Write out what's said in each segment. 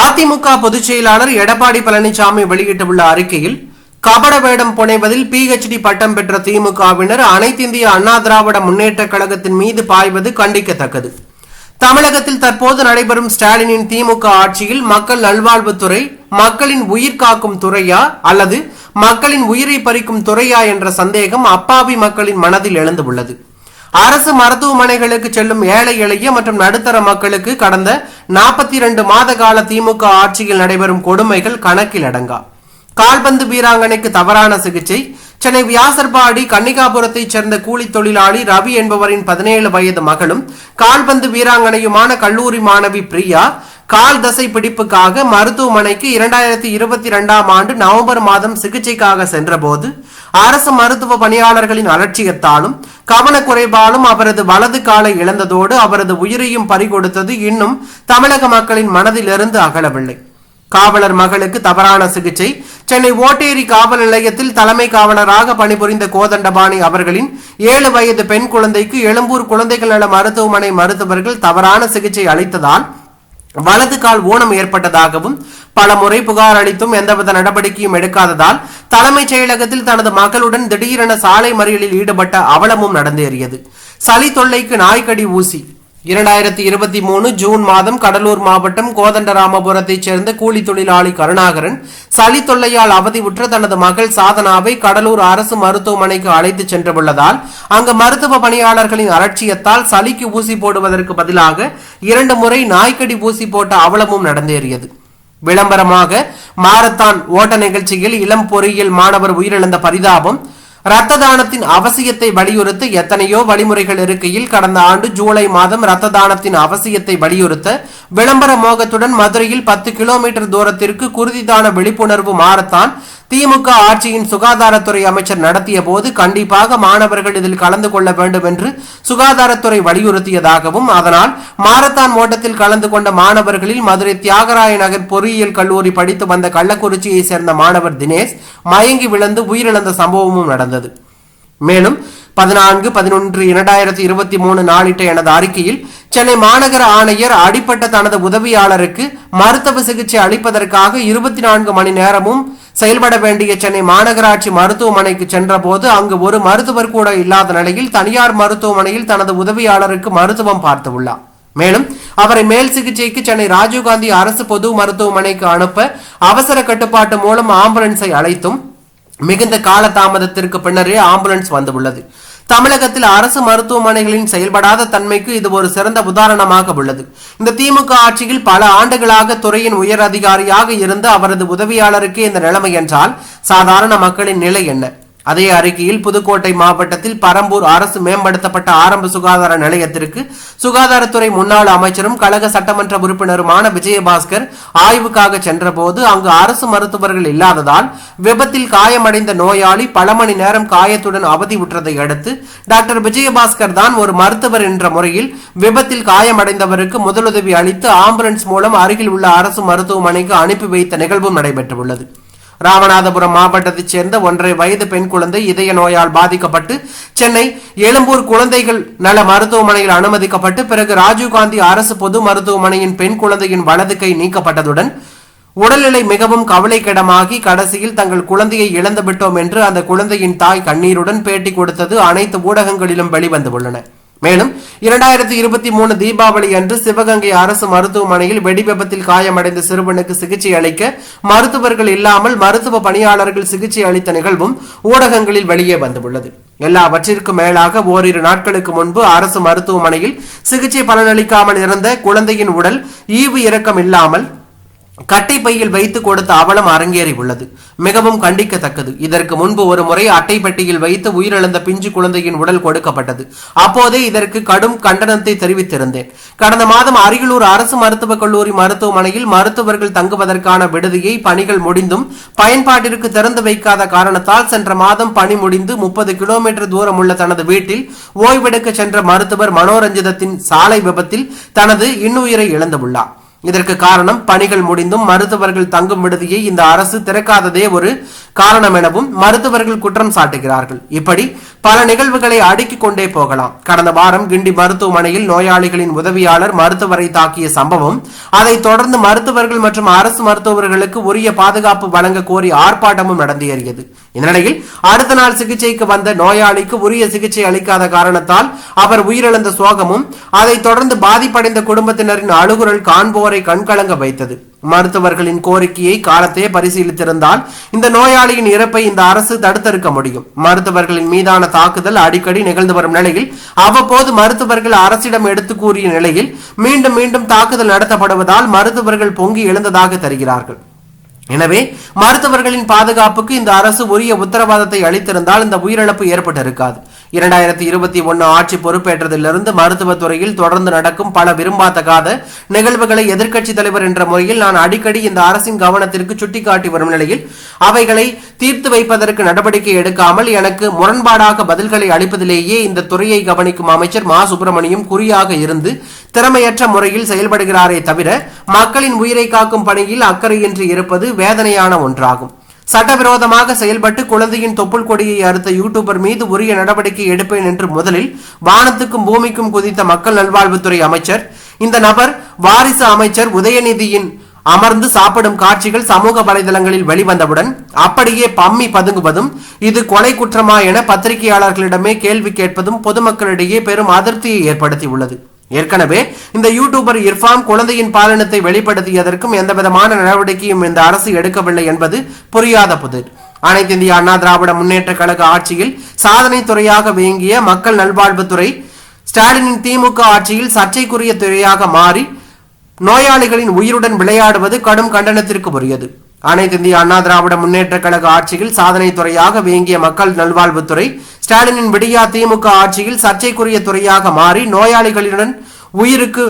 அதிமுக பொதுச் செயலாளர் எடப்பாடி பழனிசாமி வெளியிட்டுள்ள அறிக்கையில் கபட வேடம் புனைவதில் பிஹெச்டி பட்டம் பெற்ற திமுகவினர் அனைத்திந்திய அண்ணா திராவிட முன்னேற்ற கழகத்தின் மீது பாய்வது கண்டிக்கத்தக்கது. தமிழகத்தில் தற்போது நடைபெறும் ஸ்டாலினின் திமுக ஆட்சியில் மக்கள் நல்வாழ்வுத்துறை மக்களின் உயிர் காக்கும் துறையா அல்லது மக்களின் உயிரை பறிக்கும் துறையா என்ற சந்தேகம் அப்பாவி மக்களின் மனதில் எழுந்துள்ளது. அரசு மருத்துவமனைகளுக்கு செல்லும் ஏழை எளிய மற்றும் நடுத்தர மக்களுக்கு கடந்த நாற்பத்தி இரண்டு மாத கால திமுக ஆட்சியில் நடைபெறும் கொடுமைகள் கணக்கில் அடங்கா. கால்பந்து வீராங்கனைக்கு தவறான சிகிச்சை. சென்னை வியாசர்பாடி கன்னிகாபுரத்தைச் சேர்ந்த கூலி தொழிலாளி ரவி என்பவரின் பதினேழு வயது மகளும் கால்பந்து வீராங்கனையுமான கல்லூரி மாணவி பிரியா கால் தசை பிடிப்புக்காக மருத்துவமனைக்கு இரண்டாயிரத்தி இருபத்தி இரண்டாம் ஆண்டு நவம்பர் மாதம் சிகிச்சைக்காக சென்றபோது அரசு மருத்துவ பணியாளர்களின் அலட்சியத்தாலும் கவனக்குறைவாலும் அவரது வலது காலை இழந்ததோடு அவரது உயிரையும் பறிகொடுத்தது இன்னும் தமிழக மக்களின் மனதிலிருந்து அகலவில்லை. காவலர் மகளுக்கு தவறான சிகிச்சை சென்னை ஓட்டேரி காவல் நிலையத்தில் தலைமை காவலராக பணிபுரிந்த கோதண்டபாணி அவர்களின் ஏழு வயது பெண் குழந்தைக்கு எழும்பூர் குழந்தைகள் நல மருத்துவமனை மருத்துவர்கள் தவறான சிகிச்சை அளித்ததால் வலது கால் ஊனம் ஏற்பட்டதாகவும் பல முறை புகார் அளித்தும் எந்தவித நடவடிக்கையும் எடுக்காததால் தலைமைச் செயலகத்தில் தனது மகளுடன் திடீரென சாலை மறியலில் ஈடுபட்ட அவலமும் நடந்தேறியது. சளி தொல்லைக்கு நாய்க்கடி ஊசி. இரண்டாயிரத்தி இருபத்தி மூணு ஜூன் மாதம் கடலூர் மாவட்டம் கோதண்டராமபுரத்தைச் சேர்ந்த கூலி தொழிலாளி கருணாகரன் சளி தொல்லையால் அவதிவுற்ற தனது மகள் சாதனாவை கடலூர் அரசு மருத்துவமனைக்கு அழைத்து சென்றுள்ளதால் அங்கு மருத்துவ பணியாளர்களின் அலட்சியத்தால் சளிக்கு ஊசி போடுவதற்கு பதிலாக இரண்டு முறை நாய்க்கடி ஊசி போட்ட அவலமும் நடந்தேறியது. விளம்பரமாக மாரத்தான் ஓட்ட நிகழ்ச்சியில் இளம் பொறியியல் மாணவர் உயிரிழந்த பரிதாபம் இரத்த தானத்தின் அவசியத்தை வலியுறுத்த எத்தனையோ வழிமுறைகள் இருக்கையில் கடந்த ஆண்டு ஜூலை மாதம் இரத்த தானத்தின் அவசியத்தை வலியுறுத்த விளம்பர மோகத்துடன் மதுரையில் பத்து கிலோமீட்டர் தூரத்திற்கு குருதிதான விழிப்புணர்வு மாரத்தான் திமுக ஆட்சியின் சுகாதாரத்துறை அமைச்சர் நடத்திய போது கண்டிப்பாக மாணவர்கள் இதில் கலந்து கொள்ள வேண்டும் என்று சுகாதாரத்துறை வலியுறுத்தியதாகவும் அதனால் மாரத்தான் ஓட்டத்தில் கலந்து கொண்ட மாணவர்களில் மதுரை தியாகராய நகர் பொறியியல் கல்லூரி படித்து வந்த கள்ளக்குறிச்சியை சேர்ந்த மாணவர் தினேஷ் மயங்கி விழுந்து உயிரிழந்த சம்பவமும் நடந்தது. மேலும் பதினான்கு பதினொன்று இரண்டாயிரத்தி இருபத்தி மூணு நாளிட்ட எனது அறிக்கையில் சென்னை மாநகர ஆணையர் அடிப்பட்ட தனது உதவியாளருக்கு மருத்துவ சிகிச்சை அளிப்பதற்காக இருபத்தி நான்கு மணி நேரமும் செயல்பட வேண்டிய சென்னை மாநகராட்சி மருத்துவமனைக்கு சென்றபோது அங்கு ஒரு மருத்துவர் கூட இல்லாத நிலையில் தனியார் மருத்துவமனையில் தனது உதவியாளருக்கு மருத்துவம் பார்த்துள்ளார் மேலும் அவரை மேல் சிகிச்சைக்கு சென்னை ராஜீவ்காந்தி அரசு பொது மருத்துவமனைக்கு அனுப்ப அவசர கட்டுப்பாட்டு மூலம் ஆம்புலன்ஸை அழைத்தும் மிகுந்த கால தாமதத்திற்கு பின்னரே ஆம்புலன்ஸ் வந்துள்ளது தமிழகத்தில் அரசு மருத்துவமனைகளின் செயல்படாத தன்மைக்கு இது ஒரு சிறந்த உதாரணமாக உள்ளது. இந்த திமுக ஆட்சியில் பல ஆண்டுகளாக துறையின் உயர் அதிகாரியாக இருந்து அவரது உதவியாளருக்கே இந்த நிலைமை என்றால் சாதாரண மக்களின் நிலை என்ன? அதே அறிக்கையில் புதுக்கோட்டை மாவட்டத்தில் பரம்பூர் அரசு மேம்படுத்தப்பட்ட ஆரம்ப சுகாதார நிலையத்திற்கு சுகாதாரத்துறை முன்னாள் அமைச்சரும் கழக சட்டமன்ற உறுப்பினருமான விஜயபாஸ்கர் ஆய்வுக்காக சென்றபோது அங்கு அரசு மருத்துவர்கள் இல்லாததால் விபத்தில் காயமடைந்த நோயாளி பல மணி நேரம் காயத்துடன் அவதிவுற்றதை அடுத்து டாக்டர் விஜயபாஸ்கர் தான் ஒரு மருத்துவர் என்ற முறையில் விபத்தில் காயமடைந்தவருக்கு முதலுதவி அளித்து ஆம்புலன்ஸ் மூலம் அருகில் உள்ள அரசு மருத்துவமனைக்கு அனுப்பி வைத்த நிகழ்வும் நடைபெற்றுள்ளது. ராமநாதபுரம் மாவட்டத்தைச் சேர்ந்த ஒன்றரை வயது பெண் குழந்தை இதய நோயால் பாதிக்கப்பட்டு சென்னை எழும்பூர் குழந்தைகள் நல மருத்துவமனையில் அனுமதிக்கப்பட்டு பிறகு ராஜீவ்காந்தி அரசு பொது மருத்துவமனையின் பெண் குழந்தையின் வலது கை நீக்கப்பட்டதுடன் உடல்நிலை மிகவும் கவலைக்கிடமாகி கடைசியில் தங்கள் குழந்தையை இழந்துவிட்டோம் என்று அந்த குழந்தையின் தாய் கண்ணீருடன் பேட்டி கொடுத்தது அனைத்து ஊடகங்களிலும் வெளிவந்துள்ளன. மேலும் இரண்டாயிரத்தி இருபத்தி மூணு தீபாவளி அன்று சிவகங்கை அரசு மருத்துவமனையில் வெடி விபத்தில் காயமடைந்த சிறுவனுக்கு சிகிச்சை அளிக்க மருத்துவர்கள் இல்லாமல் மருத்துவ பணியாளர்கள் சிகிச்சை அளித்த நிகழ்வும் ஊடகங்களில் வெளியே வந்துள்ளது. எல்லாவற்றிற்கும் மேலாக ஓரிரு நாட்களுக்கு முன்பு அரசு மருத்துவமனையில் சிகிச்சை பலனளிக்காமல் இருந்த குழந்தையின் உடல் ஈவு இரக்கம் இல்லாமல் கட்டை பையில் வைத்து கொடுத்த அவலம் அரங்கேறி உள்ளது. மிகவும் கண்டிக்கத்தக்கது. இதற்கு முன்பு ஒரு முறை அட்டை பெட்டியில் வைத்து உயிரிழந்த பிஞ்சு குழந்தையின் உடல் கொடுக்கப்பட்டது. அப்போதே இதற்கு கடும் கண்டனத்தை தெரிவித்திருந்தேன். கடந்த மாதம் அரியலூர் அரசு மருத்துவக் கல்லூரி மருத்துவமனையில் மருத்துவர்கள் தங்குவதற்கான விடுதியை பணிகள் முடிந்தும் பயன்பாட்டிற்கு திறந்து வைக்காத காரணத்தால் சென்ற மாதம் பணி முடிந்து முப்பது கிலோமீட்டர் தூரம் உள்ள தனது வீட்டில் ஓய்வெடுக்க சென்ற மருத்துவர் மனோரஞ்சிதத்தின் சாலை விபத்தில் தனது இன்னுயிரை இழந்துள்ளார். இதற்கு காரணம் பணிகள் முடிந்தும் மருத்துவர்கள் தங்கும் விடுதியை இந்த அரசு திறக்காததே ஒரு காரணம் எனவும் மருத்துவர்கள் குற்றம் சாட்டுகிறார்கள். இப்படி பல நிகழ்வுகளை அடுக்கிக் கொண்டே போகலாம். கடந்த வாரம் கிண்டி மருத்துவமனையில் நோயாளிகளின் உதவியாளர் மருத்துவரை தாக்கிய சம்பவம் அதைத் தொடர்ந்து மருத்துவர்கள் மற்றும் அரசு மருத்துவர்களுக்கு உரிய பாதுகாப்பு வழங்க கோரி ஆர்ப்பாட்டமும் நடந்தேறியது. இந்நிலையில் அடுத்த நாள் சிகிச்சைக்கு வந்த நோயாளிக்கு உரிய சிகிச்சை அளிக்காத காரணத்தால் அவர் உயிரிழந்த சோகமும் அதைத் தொடர்ந்து பாதிப்படைந்த குடும்பத்தினரின் அழுகுரல் காண்போரை கண்கலங்க வைத்தது. மருத்துவர்களின் கோரிக்கையை காலத்தையே பரிசீலித்திருந்தால் இந்த நோயாளியின் இறப்பை இந்த அரசு தடுத்திருக்க முடியும். மருத்துவர்களின் மீதான தாக்குதல் அடிக்கடி நிகழ்ந்து வரும் நிலையில் அவ்வப்போது மருத்துவர்கள் அரசிடம் எடுத்து கூறிய நிலையில் மீண்டும் மீண்டும் தாக்குதல் நடத்தப்படுவதால் மருத்துவர்கள் பொங்கி எழுந்ததாக தெரிகிறார்கள். எனவே மருத்துவர்களின் பாதுகாப்புக்கு இந்த அரசு உரிய உத்தரவாதத்தை அளித்திருந்தால் இந்த உயிரிழப்பு ஏற்பட்டிருக்காது. இரண்டாயிரத்தி இருபத்தி ஒன்னு ஆட்சி பொறுப்பேற்றதிலிருந்து மருத்துவத்துறையில் தொடர்ந்து நடக்கும் பல விரும்பாதகாத நிகழ்வுகளை எதிர்க்கட்சி தலைவர் என்ற முறையில் நான் அடிக்கடி இந்த அரசின் கவனத்திற்கு சுட்டிக்காட்டி வரும் நிலையில் அவைகளை தீர்த்து வைப்பதற்கு நடவடிக்கை எடுக்காமல் எனக்கு முரண்பாடாக பதில்களை அளிப்பதிலேயே இந்த துறையை கவனிக்கும் அமைச்சர் மா. சுப்பிரமணியம் குறியாக இருந்து திறமையற்ற முறையில் செயல்படுகிறாரே தவிர மக்களின் உயிரை காக்கும் பணியில் அக்கறையின்றி இருப்பது வேதனையான ஒன்றாகும். சட்டவிரோதமாக செயல்பட்டு குழந்தையின் தொப்புள் கொடியை அறுத்த யூடியூபர் மீது உரிய நடவடிக்கை எடுப்பேன் என்று முதலில் வானத்துக்கும் பூமிக்கும் குதித்த மக்கள் நல்வாழ்வுத்துறை அமைச்சர் இந்த நபர் வாரிசு அமைச்சர் உதயநிதியின் அமர்ந்து சாப்பிடும் காட்சிகள் சமூக வலைதளங்களில் வெளிவந்தவுடன் அப்படியே பம்மி பதுங்குவதும் இது கொலை குற்றமா என பத்திரிகையாளர்களிடமே கேள்வி கேட்பதும் பொதுமக்களிடையே பெரும் அதிருப்தியை ஏற்படுத்தியுள்ளது. ஏற்கனவே இந்த யூடியூபர் இர்ஃபாம் குழந்தையின் பாலினத்தை வெளிப்படுத்தியதற்கும் எந்தவிதமான நடவடிக்கையும் இந்த அரசு எடுக்கவில்லை என்பது புரியாத புதிர். அனைத்து இந்திய அண்ணா திராவிட முன்னேற்ற கழக ஆட்சியில் சாதனை துறையாக வேங்கிய மக்கள் நல்வாழ்வுத்துறை ஸ்டாலினின் திமுக ஆட்சியில் சர்ச்சைக்குரிய துறையாக மாறி நோயாளிகளின் உயிருடன் விளையாடுவது கடும் கண்டனத்திற்கு உரியது. அனைத்து இந்திய அண்ணா திராவிட முன்னேற்ற கழக ஆட்சியில் சாதனை துறையாக வேங்கிய மக்கள் நல்வாழ்வுத்துறை ஸ்டாலினின் விடியா திமுக ஆட்சியில் சர்ச்சைக்குரிய துறையாக மாறி நோயாளிகளுடன் உயிருக்கு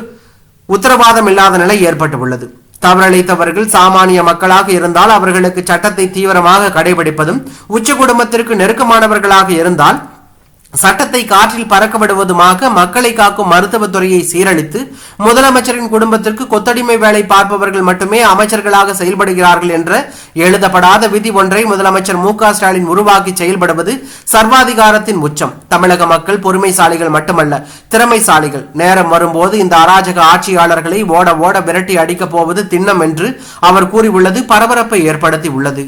உத்தரவாதம் இல்லாத நிலை ஏற்பட்டுள்ளது. தவறளித்தவர்கள் சாமானிய மக்களாக இருந்தால் அவர்களுக்கு சட்டத்தை தீவிரமாக கடைபிடிப்பதும் உச்ச குடும்பத்திற்கு நெருக்கமானவர்களாக இருந்தால் சட்டத்தை காற்றில் பறக்க விடுவதுமாக மக்களை காக்கும் மருத்துவத்துறையை சீரழித்து முதலமைச்சரின் குடும்பத்திற்கு கொத்தடிமை வேலை பார்ப்பவர்கள் மட்டுமே அமைச்சர்களாக செயல்படுகிறார்கள் என்ற எழுதப்படாத விதி ஒன்றை முதலமைச்சர் மு ஸ்டாலின் உருவாக்கி செயல்படுவது சர்வாதிகாரத்தின் உச்சம். தமிழக மக்கள் பொறுமைசாலிகள் மட்டுமல்ல திறமைசாலிகள். நேரம் வரும்போது இந்த அராஜக ஆட்சியாளர்களை ஓட ஓட விரட்டி அடிக்கப் போவது திண்ணம் என்று அவர் கூறியுள்ளது பரபரப்பை ஏற்படுத்தி உள்ளது